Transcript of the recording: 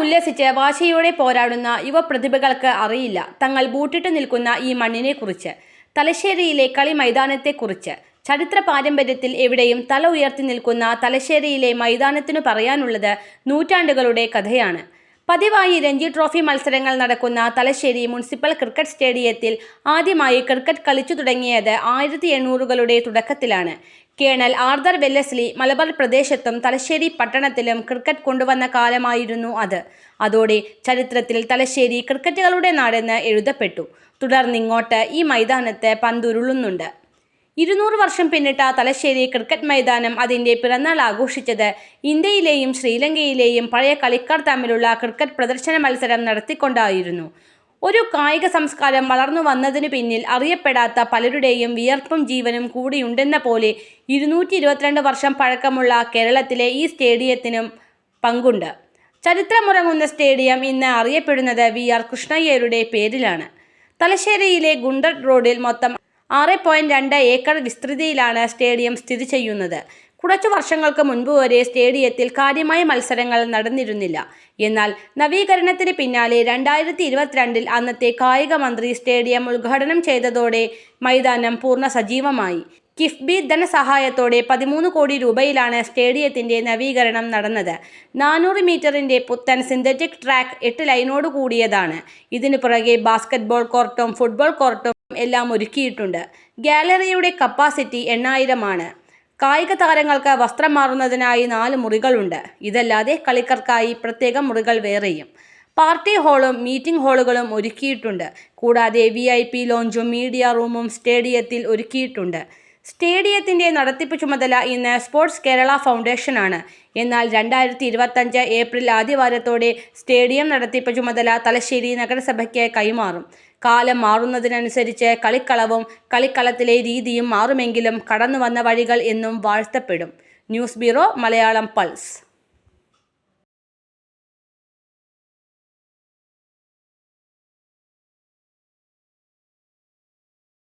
ഉല്ലസിച്ച് വാശിയോടെ പോരാടുന്ന യുവപ്രതിഭകൾക്ക് അറിയില്ല തങ്ങൾ ബൂട്ടിട്ട് നിൽക്കുന്ന ഈ മണ്ണിനെക്കുറിച്ച് തലശ്ശേരിയിലെ കളി മൈതാനത്തെക്കുറിച്ച് ചരിത്ര പാരമ്പര്യത്തിൽ എവിടെയും തല ഉയർത്തി നിൽക്കുന്ന തലശ്ശേരിയിലെ മൈതാനത്തിനു പറയാനുള്ളത് നൂറ്റാണ്ടുകളുടെ കഥയാണ്. പതിവായി രഞ്ജി ട്രോഫി മത്സരങ്ങൾ നടക്കുന്ന തലശ്ശേരി മുനിസിപ്പൽ ക്രിക്കറ്റ് സ്റ്റേഡിയത്തിൽ ആദ്യമായി ക്രിക്കറ്റ് കളിച്ചു തുടങ്ങിയത് ആയിരത്തി എണ്ണൂറുകളുടെ തുടക്കത്തിലാണ്. കേണൽ ആർദർ വെല്ലസ്ലി മലബാർ പ്രദേശത്തും തലശ്ശേരി പട്ടണത്തിലും ക്രിക്കറ്റ് കൊണ്ടുവന്ന കാലമായിരുന്നു അത്. അതോടെ ചരിത്രത്തിൽ തലശ്ശേരി ക്രിക്കറ്റുകളുടെ നാടെന്ന് എഴുതപ്പെട്ടു. തുടർന്നിങ്ങോട്ട് ഈ മൈതാനത്ത് പന്തുരുളുന്നുണ്ട്. ഇരുന്നൂറ് വർഷം പിന്നിട്ട തലശ്ശേരി ക്രിക്കറ്റ് മൈതാനം അതിന്റെ പിറന്നാൾ ആഘോഷിച്ചത് ഇന്ത്യയിലെയും ശ്രീലങ്കയിലെയും പഴയ കളിക്കാർ തമ്മിലുള്ള ക്രിക്കറ്റ് പ്രദർശന മത്സരം നടത്തിക്കൊണ്ടായിരുന്നു. ഒരു കായിക സംസ്കാരം വളർന്നു വന്നതിന് പിന്നിൽ അറിയപ്പെടാത്ത പലരുടെയും വിയർപ്പും ജീവനും കൂടിയുണ്ടെന്ന പോലെ ഇരുന്നൂറ്റി ഇരുപത്തിരണ്ട് വർഷം പഴക്കമുള്ള കേരളത്തിലെ ഈ സ്റ്റേഡിയത്തിനും പങ്കുണ്ട്. ചരിത്രമുറങ്ങുന്ന സ്റ്റേഡിയം ഇന്ന് അറിയപ്പെടുന്നത് വി ആർ കൃഷ്ണയ്യരുടെ പേരിലാണ്. തലശ്ശേരിയിലെ ഗുണ്ടർ റോഡിൽ മൊത്തം ആറ് പോയിന്റ് രണ്ട് ഏക്കർ വിസ്തൃതിയിലാണ് സ്റ്റേഡിയം സ്ഥിതി ചെയ്യുന്നത്. കുറച്ചു വർഷങ്ങൾക്ക് മുൻപ് വരെ സ്റ്റേഡിയത്തിൽ കാര്യമായ മത്സരങ്ങൾ നടന്നിരുന്നില്ല. എന്നാൽ നവീകരണത്തിന് പിന്നാലെ രണ്ടായിരത്തി ഇരുപത്തിരണ്ടിൽ അന്നത്തെ കായിക മന്ത്രി സ്റ്റേഡിയം ഉദ്ഘാടനം ചെയ്തതോടെ മൈതാനം പൂർണ സജീവമായി കിഫ്ബി ധനസഹായത്തോടെ പതിമൂന്ന് കോടി രൂപയിലാണ് സ്റ്റേഡിയത്തിന്റെ നവീകരണം നടന്നത്. നാനൂറ് മീറ്ററിന്റെ പുത്തൻ സിന്തറ്റിക് ട്രാക്ക് എട്ട് ലൈനോട് കൂടിയതാണ്. ഇതിനു പുറകെ ബാസ്കറ്റ്ബോൾ കോർട്ടും ഫുട്ബോൾ കോർട്ടും എല്ലാം ഒരുക്കിയിട്ടുണ്ട്. ഗാലറിയുടെ കപ്പാസിറ്റി എണ്ണായിരമാണ്. കായിക താരങ്ങൾക്ക് വസ്ത്രം മാറുന്നതിനായി നാല് മുറികളുണ്ട്. ഇതല്ലാതെ കളിക്കാർക്കായി പ്രത്യേക മുറികൾ വേറെയും. പാർട്ടി ഹാളും മീറ്റിംഗ് ഹാളുകളും ഒരുക്കിയിട്ടുണ്ട്. കൂടാതെ വി ഐ പി ലോഞ്ചും മീഡിയ റൂമും സ്റ്റേഡിയത്തിൽ ഒരുക്കിയിട്ടുണ്ട്. സ്റ്റേഡിയത്തിന്റെ നടത്തിപ്പ് ചുമതല ഇന്ന് സ്പോർട്സ് കേരള ഫൗണ്ടേഷനാണ്. എന്നാൽ രണ്ടായിരത്തി ഇരുപത്തഞ്ച് ഏപ്രിൽ ആദ്യവാരത്തോടെ സ്റ്റേഡിയം നടത്തിപ്പ് ചുമതല തലശ്ശേരി നഗരസഭയ്ക്ക് കൈമാറും. കാലം മാറുന്നതിനനുസരിച്ച് കളിക്കളവും കളിക്കളത്തിലെ രീതിയും മാറുമെങ്കിലും കടന്നുവന്ന വഴികൾ എന്നും വാഴ്ത്തപ്പെടും. News bureau Malayalam pulse.